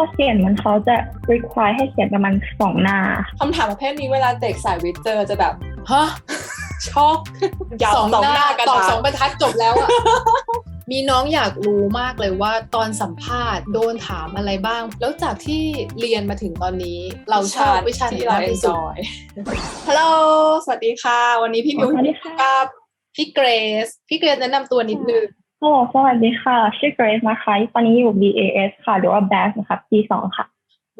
ข้อเขียนมันเขาจะ require ให้เขียนประมาณสองหน้าคำถามประเภทนี้เวลาเด็กสายวิทย์เจอจะแบบฮะช็อกยาวสองหน้ากระตอบดาษสองบรรทัดจบแล้วอะมีน้องอยากรู้มากเลยว่าตอนสัมภาษณ์โดนถามอะไรบ้าง แล้วจากที่เรียนมาถึงตอนนี้ เราชอบวิชาไหนที่เรามากเอนที่จสุดอยฮัลโหลสวัสดีค่ะ วันนี้พี่มิวสวัสดีค่ะกับพี่เกรซพี่เกรซแนะนำตัวนิดนึง ฮัลโหลสวัสดีค่ะ ชื่อ Grace นะคะ ตอนนี้อยู่ BAS ค่ะ หรือว่า BAS นะคะปีสองค่ะ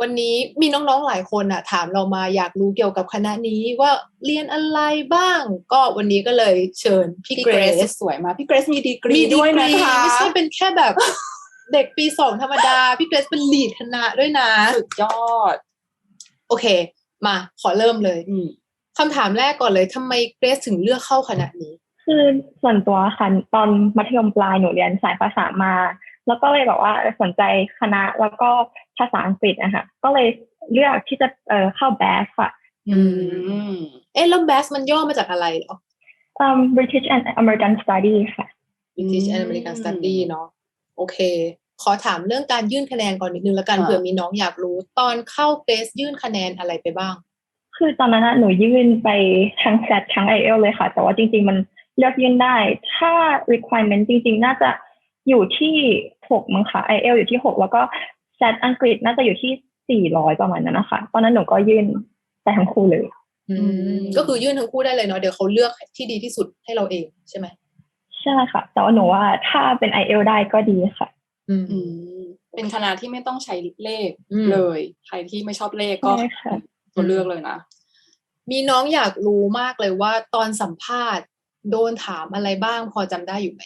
วันนี้มีน้องๆหลายคนอะถามเรามาอยากรู้เกี่ยวกับคณะนี้ว่าเรียนอะไรบ้าง ก็วันนี้ก็เลยเชิญพี่พี่เกเกรรซซสวยมากพี่เกรซมีดีกรีมีดีด้วยกนะรีคะไม่ใช่เป็นแค่แบบเด็กปีสองธรรมดา พี่เกรซเป็นลีดคณะด้วยนะ สุดยอด โอเค มาขอเริ่มเลยอืมคำถามแรกก่อนเลยทำไมเกรซถึงเลือกเข้าคณะนี้ คือส่วนตัวค่ะตอนมัธยมปลายหนูเรียนสายภาษามา แล้วก็เลยแบบว่าสนใจคณะแล้วก็ภาษาอังกฤษนะคะก็เลยเลือกที่จะเอ่อเข้า BAS ค่ะ อืม เอ๊ะแล้วแบสมันย่อมาจากอะไรเหรออืม British and American Studies ค่ะ British and American Study เนาะโอเค ขอถามเรื่องการยื่นคะแนนก่อนนิดนึงแล้วกันอ่าเผื่อมีน้องอยากรู้ ตอนเข้าเกรซยื่นคะแนนอะไรไปบ้าง คือตอนนั้นน่ะหนูยื่นไปทั้ง SAT ทั้ง IELTS เลยค่ะ แต่ว่าจริง ๆ มัน เลือกยื่นได้ ถ้า requirement จริง ๆ น่าจะอยู่ที่หกมั้งคะ IELTS อยู่ที่หกแล้วก็ SAT อังกฤษน่าจะอยู่ที่สี่ร้อยประมาณนั้นนะคะตอนนั้นหนูก็ยื่นไปทั้งคู่เลย อือืมมก็คือยื่นทั้งคู่ได้เลยเนาะเดี๋ยวเขาเลือกที่ดีที่สุดให้เราเองใช่ไหมใช่ค่ะ แต่ว่าหนูว่าถ้าเป็น IELTS ได้ก็ดีค่ะอืมอืมเป็นคณะที่ไม่ต้องใช้เลขอืมเลย ใครที่ไม่ชอบเลขก็ใช่ค่ะตัวเลือกเลยนะมีน้องอยากรู้มากเลยว่าตอนสัมภาษณ์ โดนถามอะไรบ้างพอจำได้อยู่ไหม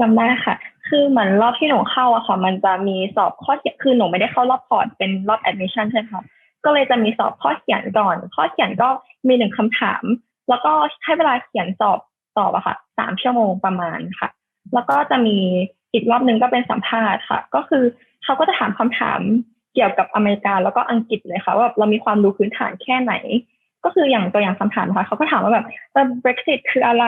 จำได้ค่ะ คือเหมือนรอบที่หนูเข้าอะค่ะ มันจะมีสอบข้อเขียนคือหนูไม่ได้เข้ารอบพอร์ตเป็นรอบ admission ใช่ไหมคะก็เลยจะมีสอบข้อเขียนก่อน ข้อเขียนก็มีหนึ่งคำถาม แล้วก็ให้เวลาเขียนสอบสอบอะค่ะสามชั่วโมงประมาณค่ะ แล้วก็จะมีอีกรอบหนึ่งก็เป็นสัมภาษณ์ค่ะ ก็คือเขาก็จะถามคำถามเกี่ยวกับอเมริกาแล้วก็อังกฤษเลยค่ะว่าเรามีความรู้พื้นฐานแค่ไหน ก็คืออย่างตัวอย่างคำถามนะคะเขาก็ถามว่าแบบเออ Brexit คืออะไร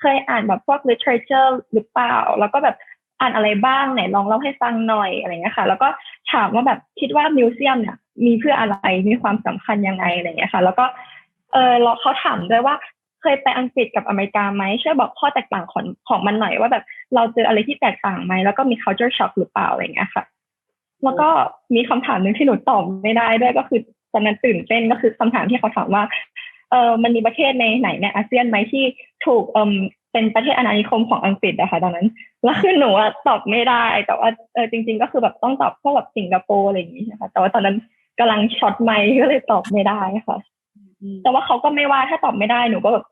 เคยอ่านแบบพวก literature หรือเปล่า แล้วก็แบบอ่านอะไรบ้างไหนลองเล่าให้ฟังหน่อยอะไรเงี้ยค่ะ แล้วก็ถามว่าแบบคิดว่ามิวเซียมเนี่ยมีเพื่ออะไรมีความสำคัญยังไงอะไรเงี้ยค่ะ แล้วก็เออเราเขาถามด้วยว่าเคยไปอังกฤษกับอเมริกาไหมช่วยบอกข้อแตกต่างของของมันหน่อยว่าแบบเราเจออะไรที่แตกต่างไหมแล้วก็มี culture shock หรือเปล่าอะไรเงี้ยค่ะ แล้วก็มีคำถามหนึ่งที่หนูตอบไม่ได้ด้วยก็คือ ตอนนั้นตื่นเต้นก็คือคำถามที่เขาถามว่าเออมันมีประเทศในไหนในอาเซียนไหมที่ถูกเอมเป็นประเทศอาณานิคมของอังกฤษอะค่ะตอนนั้นแล้วคือหนูอะตอบไม่ได้แต่ว่าเออจริง ๆ ก็คือแบบต้องตอบพวกแบบสิงคโปร์อะไรอย่างงี้ใช่ไหมคะแต่ว่าตอนนั้นกำลังช็อตไม่ก็เลยตอบไม่ได้ค่ะ แต่ว่าเขาก็ไม่ว่าถ้าตอบไม่ได้หนูก็แบบ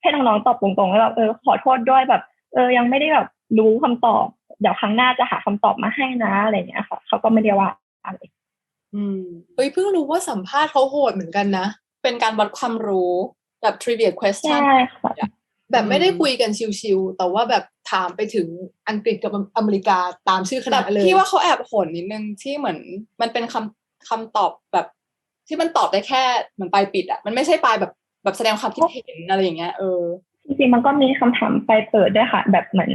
ให้น้องๆตอบตรงๆแล้วแบบเออขอโทษด้วยแบบ เออยังไม่ได้แบบรู้คำตอบ เดี๋ยวครั้งหน้าจะหาคำตอบมาให้นะอะไรอย่างเงี้ยค่ะเขาก็ไม่ได้ว่าอะไรอืม เฮ้ยเพิ่งรู้ว่าสัมภาษณ์เขาโหดเหมือนกันนะ เป็นการวัดความรู้แบบ trivia question ใช่ค่ะแบบไม่ได้อืมคุยกันชิวๆแต่ว่าแบบถามไปถึงอังกฤษกับอเมริกาตามชื่อคแต่ณะเลยพี่ว่าเขาแอบโหดนิดนึงที่เหมือนมันเป็นคำคำตอบแบบ ที่มันตอบได้แค่เหมือนปลายปิดอะมันไม่ใช่ปลายแบบแบบแสดงความคิดเห็นอะไรอย่างเงี้ยเออจริงๆมันก็มีคำถามไปเปิดด้วยค่ะ แบบเหมือน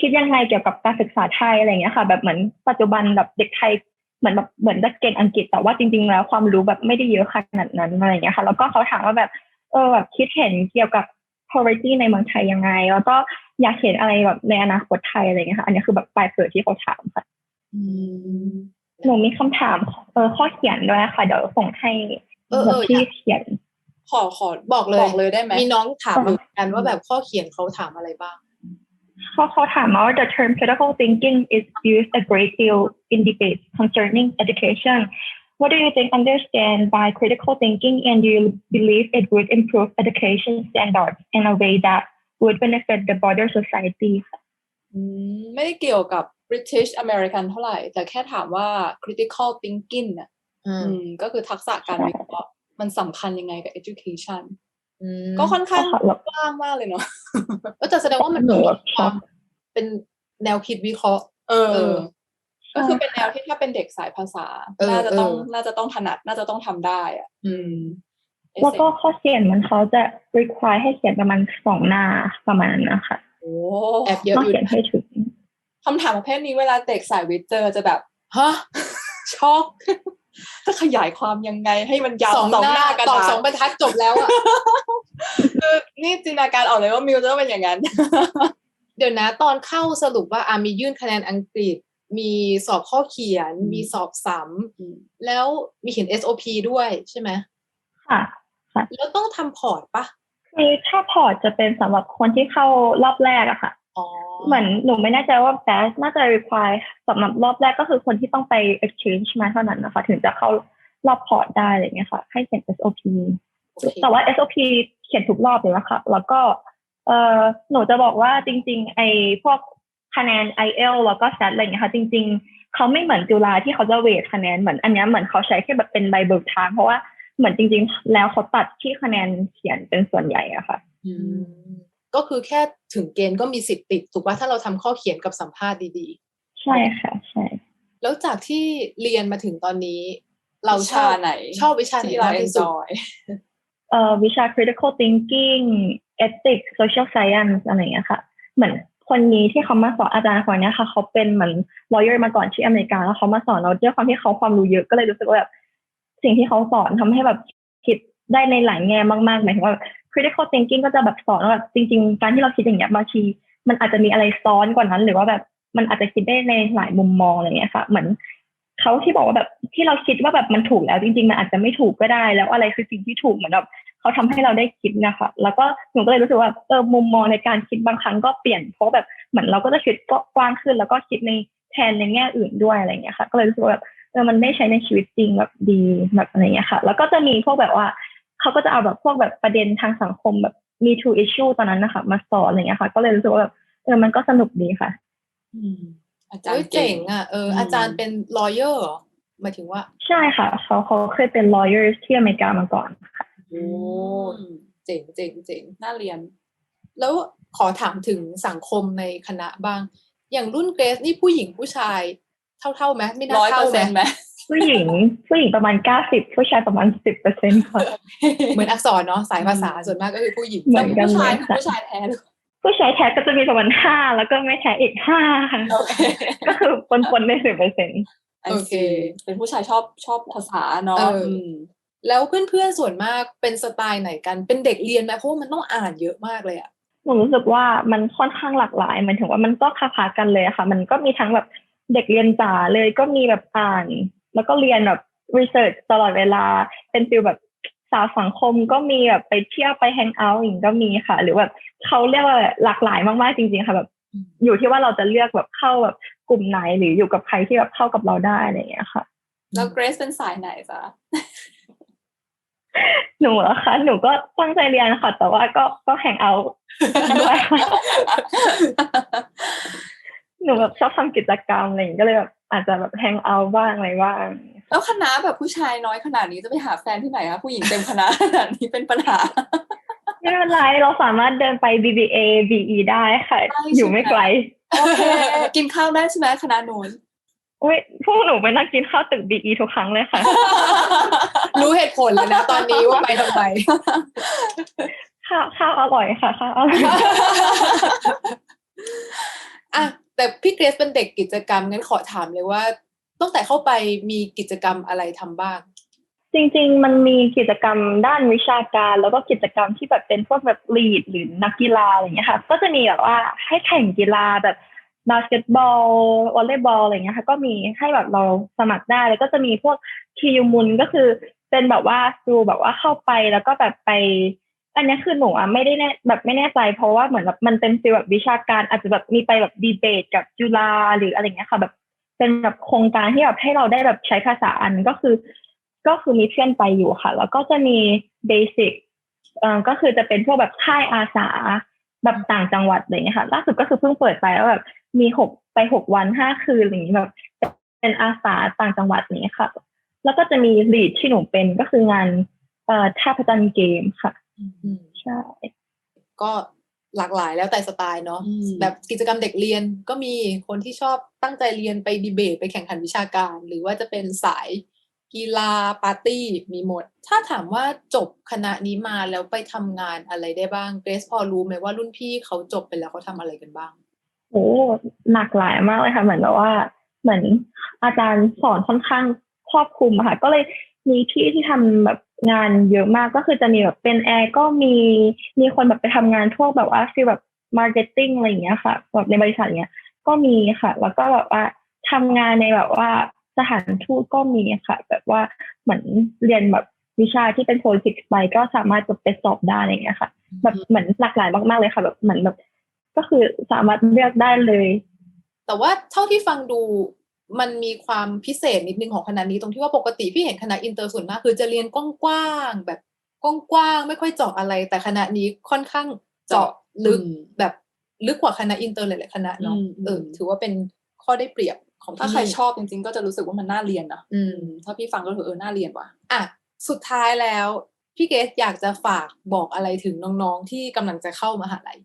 คิดยังไงเกี่ยวกับการศึกษาไทยอะไรอย่างเงี้ยค่ะ แบบเหมือนปัจจุบันแบบเด็กไทยเห มือนแบบเหมือนจะเก่งอังกฤษแต่ว่าจริง ๆ แล้วความรู้แบบไม่ได้เยอะขนาดนั้นอะไรอย่างเงี้ยค่ะ แล้วก็เขาถามว่าแบบเออแบบคิดเห็นเกี่ยวกับ poverty ในเมืองไทยยังไง แล้วก็อยากเห็นอะไรแบบในอนาคตไทยอะไรอย่างเงี้ยค่ะอันนี้คือแบบปลายเปิดที่เขาถามค่ะอืมหนูมีคำถามเออข้อเขียนด้วยค่ะ เดี๋ยวส่งให้เออแบเอบอที่เขียนขอขอบอกเลยบอกเลยได้ไหมมีน้องถามมาอืมเหมือนกันว่าแบบข้อเขียนเขาถามอะไรบ้าง เขาเขาถามมาว่า the term critical thinking is used a great deal in debates concerning education. What do you think understand by critical thinking and do you believe it would improve education standards in a way that would benefit the broader society? อืมไม่ได้เกี่ยวกับ British American เท่าไหร่ แต่แค่ถามว่า critical thinking น่ะ อืม อืม ก็คือทักษะการวิเคราะห์มันสำคัญยังไงกับ education อืม ก็ค่อนข้างก็ค่ะกว้างมากเลยเนาะเออแต่แสดงว่ามันหนูมีแบบความเป็นแนวคิดวิเคราะห์เออเออ ก็คือเป็นแนวที่ถ้าเป็นเด็กสายภาษาเออน่าจะต้องเออน่าจะต้องถนัด น่าจะต้องทำได้อะอืม แล้วก็ข้อเขียนมันเขาจะ require ให้เขียนประมาณสองหน้าประมาณนั้นนะคะโอ้แอบเยอะต้องอยู่เขียนให้ถึงคำถามประเภทนี้เวลาเด็กสายวิทย์เจอจะแบบฮะช็อก จะขยายความยังไงให้มันยาวสองหน้ากันตอบสองบรรทัดจบแล้วอะคือนี่จินตนาการออกเลยว่ามิวจะต้องเป็นอย่างนั้น เดี๋ยวนะ ตอนเข้าสรุปว่าอามียื่นคะแนนอังกฤษ มีสอบข้อเขียนอืมมีสอบซ้ำแล้วมีเขียน SOP ด้วยใช่ไหมค่ะแล้วต้องทำพอร์ตปะคือถ้าพอร์ตจะเป็นสำหรับคนที่เข้ารอบแรกอะค่ะอ๋อ เหมือนหนูไม่แน่ใจว่าแบสน่าจะ require สำหรับรอบแรกก็คือคนที่ต้องไป exchange มาเท่านั้นนะคะ ถึงจะเข้ารอบพอร์ตได้อะไรเงี้ยค่ะ ให้เขียน SOP โอเคแต่ว่า SOP เขียนทุกรอบเลยนะคะแล้วก็เออหนูจะบอกว่าจริง ๆ ไอ้พวกคะแนน IEL แล้วก็ SAT อะไรเงี้ยค่ะ จริง ๆ เขาไม่เหมือนจุฬาที่เขาจะเวทคะแนนเหมือนอันเนี้ยเหมือนเขาใช้แค่แบบเป็นใบเบิกทาง เพราะว่าเหมือนจริง ๆ แล้วเขาตัดที่คะแนนเขียนเป็นส่วนใหญ่อะค่ะอืม ก็คือแค่ถึงเกณฑ์ก็มีสิทธิ์ติด ถูกป่ะถ้าเราทำข้อเขียนกับสัมภาษณ์ดีใช่ค่ะใช่ๆแล้วจากที่เรียนมาถึงตอนนี้ เราวิชอบชาไหน ชอบวิชาไหนที่เรามากที่สุด enjoy เอ่อวิชา critical thinking ethics social science อะไรอย่างเงี้ยค่ะ เหมือนคนนี้ที่เขามาสอนอาจารย์คนเนี้ยค่ะ เขาเป็นเหมือน lawyer มาก่อนที่อเมริกาแล้วเขามาสอนเราด้วยความที่เขาความรู้เยอะก็เลยรู้สึกว่าแบบสิ่งที่เขาสอนทำให้แบบคิดได้ในหลายแง่มากๆหมายถึงว่า critical thinking ก็จะแบบสอนว่าแบบจริง ๆ การที่เราคิดอย่างเงี้ยบางทีมันอาจจะมีอะไรซ้อนกว่านั้น หรือว่าแบบมันอาจจะคิดได้ในหลายมุมมองอะไรเงี้ยค่ะ เหมือนเขาที่บอกว่าแบบที่เราคิดว่าแบบมันถูกแล้วจริง ๆ มันอาจจะไม่ถูกก็ได้ แล้วอะไรคือสิ่งที่ถูกเหมือนแบบเขาทำให้เราได้คิดนะคะแล้วก็หนูก็เลยรู้สึกว่าเออมุมมองในการคิดบางครั้งก็เปลี่ยนเพราะแบบเหมือนเราก็จะคิดกว้างขึ้น แล้วก็คิดในแทนในแง่อื่นด้วยอะไรเงี้ยค่ะ ก็เลยรู้สึกว่าแบบเออมันได้ใช้ในชีวิตจริงแบบดีแบบอะไรเงี้ยค่ะ แล้วก็จะมีพวกแบบว่า เขาก็จะเอาแบบพวกแบบประเด็นทางสังคมแบบมี two issue ตอนนั้นนะคะ มาสอนอะไรเงี้ยค่ะ ก็เลยรู้สึกว่าแบบเออมันก็สนุกดีค่ะอาจารเอ้ยย์เจ๋เก่งงอะเอออมอาจารย์เป็น lawyer เหรอหมายถึงว่า ใช่ค่ะ เขาเขาเคยเป็น lawyer ที่อเมริกามาก่อนค่ะโอ้เจ๋งเจ๋งเจ๋งน่าเรียน แล้วขอถามถึงสังคมในคณะบ้าง อย่างรุ่นเกรซนี่ผู้หญิงผู้ชายเท่าเท่าๆไหมไม่น่าร้อยเปเท่าอร์ไหมเซ็นต์ไหม ผู้หญิงผู้หญิงประมาณเก้าสิบผู้ชายประมาณสิบเปอร์เซ็นต์ค่ะเหมือนอักษรเนาะสายภาษาส่วนมากก็คือผู้หญิงเหมืแต่อนกันผู้ชายเลยคือค่ะผู้ชายแท้เลยผู้ชายแท้ก็จะมีประมาณห้าแล้วก็ไม่แท้อีกห้าค่ะโอเคก็คือปนๆในสิบเปอร์เซ็นต์โอเค เป็นผู้ชายชอบชอบภาษาเนาะเอออืมแล้วเพื่อนๆส่วนมากเป็นสไตล์ไหนกันเป็นเด็กเรียนไหมเพราะว่ามันต้องอ่านเยอะมากเลยอะหนูรู้สึกว่ามันค่อนข้างหลากหลายหมายถึงว่ามันก็คล้ายๆกันเลยอะค่ะ มันก็มีทั้งแบบเด็กเรียนจ๋าเลยก็มีแบบอ่าน แล้วก็เรียนแบบรีเสิร์ชตลอดเวลา เป็นฟิลแบบสาวสังคมก็มีแบบไปเที่ยวไปแฮงเอาท์อย่างนี้ก็มีค่ะ หรือแบบเขาเรียกว่าหลากหลายมากๆจริง ๆ ค่ะแบบอยู่ที่ว่าเราจะเลือกแบบเข้าแบบกลุ่มไหนหรืออยู่กับใครที่แบบเข้ากับเราได้อะไรอย่างเงี้ยค่ะ แล้วเกรซเป็นสายไหนจ๊ะหนูเหรอคะหนูก็ตั้งใจเรียนค่ะ แต่ว่าก็ก็แฮงเอาท์ด้วยค่ะหนูแบบชอบทำกิจกรรมอะไรอย่างเงี้ยก็เลยแบบ อาจจะแบบแฮงเอาท์บ้างอะไรบ้าง แล้วคณะแบบผู้ชายน้อยขนาดนี้จะไปหาแฟนที่ไหนคะผู้หญิงเต็มคณะขนาดนี้เป็นปัญหา ไม่เป็นไรเราสามารถเดินไป BBA BE ได้ค่ะได้ใช่ไหมอยู่ไม่ไกลโอเคกินข้าวได้ใช่ไหมคณะนู้นอุ้ยพวกหนูไปนั่งกินข้าวตึก BE ทุกครั้งเลยค่ะ รู้เหตุผลเลยนะตอนนี้ว่าไปทำไมข้าวข้าวอร่อยค่ะข้าวอร่อยอะ แต่พี่เกรซเป็นเด็กกิจกรรมงั้นขอถามเลยว่าตั้งแต่เข้าไปมีกิจกรรมอะไรทำบ้าง จริง ๆ มันมีกิจกรรมด้านวิชาการ แล้วก็กิจกรรมที่แบบเป็นพวกแบบลีดหรือนักกีฬาอะไรอย่างเงี้ยค่ะ ก็จะมีแบบว่าให้แข่งกีฬาแบบบาสเกตบอลวอลเลย์บอลอะไรเงี้ยค่ะก็มีให้แบบเราสมัครได้ แล้วก็จะมีพวกคิวมุนก็คือเป็นแบบว่าดูแบบว่าเข้าไปแล้วก็แบบไป อันนี้คือหนูอะไม่ได้แน่แบบไม่แน่ใจ เพราะว่าเหมือนแบบมันเป็นฟีลแบบวิชาการอาจจะแบบมีไปแบบดีเบตกับจุฬาหรืออะไรเงี้ยค่ะ แบบเป็นแบบโครงการที่แบบให้เราได้แบบใช้ภาษาอันก็คือ ก็คือมีเพื่อนไปอยู่ค่ะ แล้วก็จะมีเบสิกเอ่อก็คือจะเป็นพวกแบบค่ายอาสาแบบต่างจังหวัดอะไรเงี้ยค่ะล่าสุดก็คือเพิ่งเปิดไปแล้วแบบมีหกไปหกวันห้าคืนอะไรอย่างเงี้ยแบบเป็นอาสาต่างจังหวัดนี้ค่ะ แล้วก็จะมีลีดที่หนูเป็นก็คืองานเอ่อท่าพระจันทร์เกมค่ะ ใช่ ก็หลากหลายแล้วแต่สไตล์เนาะอืมแบบกิจกรรมเด็กเรียนก็มีคนที่ชอบตั้งใจเรียนไปดีเบตไปแข่งขันวิชาการ หรือว่าจะเป็นสายกีฬาปาร์ตี้มีหมด ถ้าถามว่าจบคณะนี้มาแล้วไปทำงานอะไรได้บ้างเกรซพอรู้ไหมว่ารุ่นพี่เขาจบไปแล้วเขาทำอะไรกันบ้างโอ้หลากหลายมากเลยค่ะ เหมือนแบบว่า เหมือนอาจารย์สอนค่อนข้างครอบคลุมอะค่ะ ก็เลยมีที่ที่ทำแบบ งานเยอะมากก็คือจะมีแบบเป็นแอร์ก็มีมีคนแบบไปทำงานทั่วแบบว่าฟีลแบบมาร์เก็ตติ้งอะไรอย่างเงี้ยค่ะแบบในบริษัทเนี้ยก็มีค่ะ แล้วก็แบบว่าทำงานในแบบว่าสถานทูตก็มีค่ะ แบบว่าเหมือนเรียนแบบวิชาที่เป็น politics ไปก็สามารถจะไปสอบได้อะไรอย่างเงี้ยค่ะ แบบเหมือนหลากหลายมากๆเลยค่ะ แบบเหมือนแบบ ก็คือสามารถเลือกได้เลย แต่ว่าเท่าที่ฟังดู มันมีความพิเศษนิดนึงของคณะนี้ตรงที่ว่าปกติพี่เห็นคณะอินเตอร์ส่วนมากคือจะเรียนกว้างๆแบบกว้างๆไม่ค่อยเจาะอะไร แต่คณะนี้ค่อนข้างเจาะลึกอืมแบบลึกกว่าคณะอินเตอร์หลายๆคณะเนาะอืมอืมเออถือว่าเป็นข้อได้เปรียบของที่ถ้าใครนี่ชอบจริงๆ ก็จะรู้สึกว่ามันน่าเรียนนะอืมถ้าพี่ฟังก็ถือเออน่าเรียนว่ะอะสุดท้ายแล้วพี่เกสอยากจะฝากบอกอะไรถึงน้องๆที่กำลังจะเข้ามหาลัย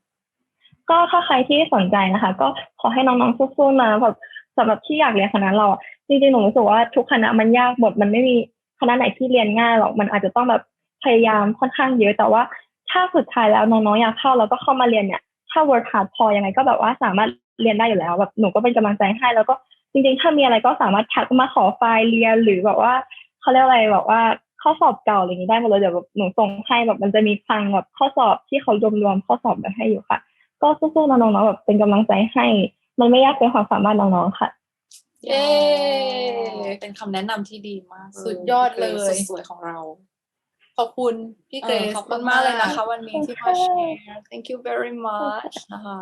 ก็ถ้าใครที่สนใจนะคะ ก็ขอให้น้องๆสู้ๆนะแบบ สำหรับที่อยากเรียนคณะเราอะจริงๆหนูรู้สึกว่าทุกคณะมันยากหมดมันไม่มีคณะไหนที่เรียนง่ายหรอกมันอาจจะต้องแบบพยายามค่อนข้างเยอะแต่ว่าถ้าสุดท้ายแล้วน้องๆอยากเข้าแล้วก็เข้ามาเรียนเนี่ยถ้า work hard พอยังไงก็แบบว่าสามารถเรียนได้อยู่แล้วแบบหนูก็เป็นกำลังใจให้แล้วก็จริงๆ ถ้ามีอะไรก็สามารถทักมาขอไฟล์เรียนหรือแบบว่าเขาเรียกอะไรแบบว่าข้อสอบเก่าอะไรอย่างนี้ได้หมดเลยเดี๋ยวแบบหนูส่งให้แบบมันจะมีคลังแบบข้อสอบที่เขารวมๆข้อสอบมาให้อยู่ค่ะ ก็สู้ๆนะน้องๆแบบเป็นกำลังใจให้ มันไม่ยากเป็นความสามารถน้องๆค่ะ เย้ เป็นคำแนะนำที่ดีมาก สุดยอดเลยสุดสวยของเรา ขอบคุณพี่เกรเออซขอบคุณมากเลยนะคะ วันนี้ที่มาแชขอบคุณร์ thank you very much นะคะ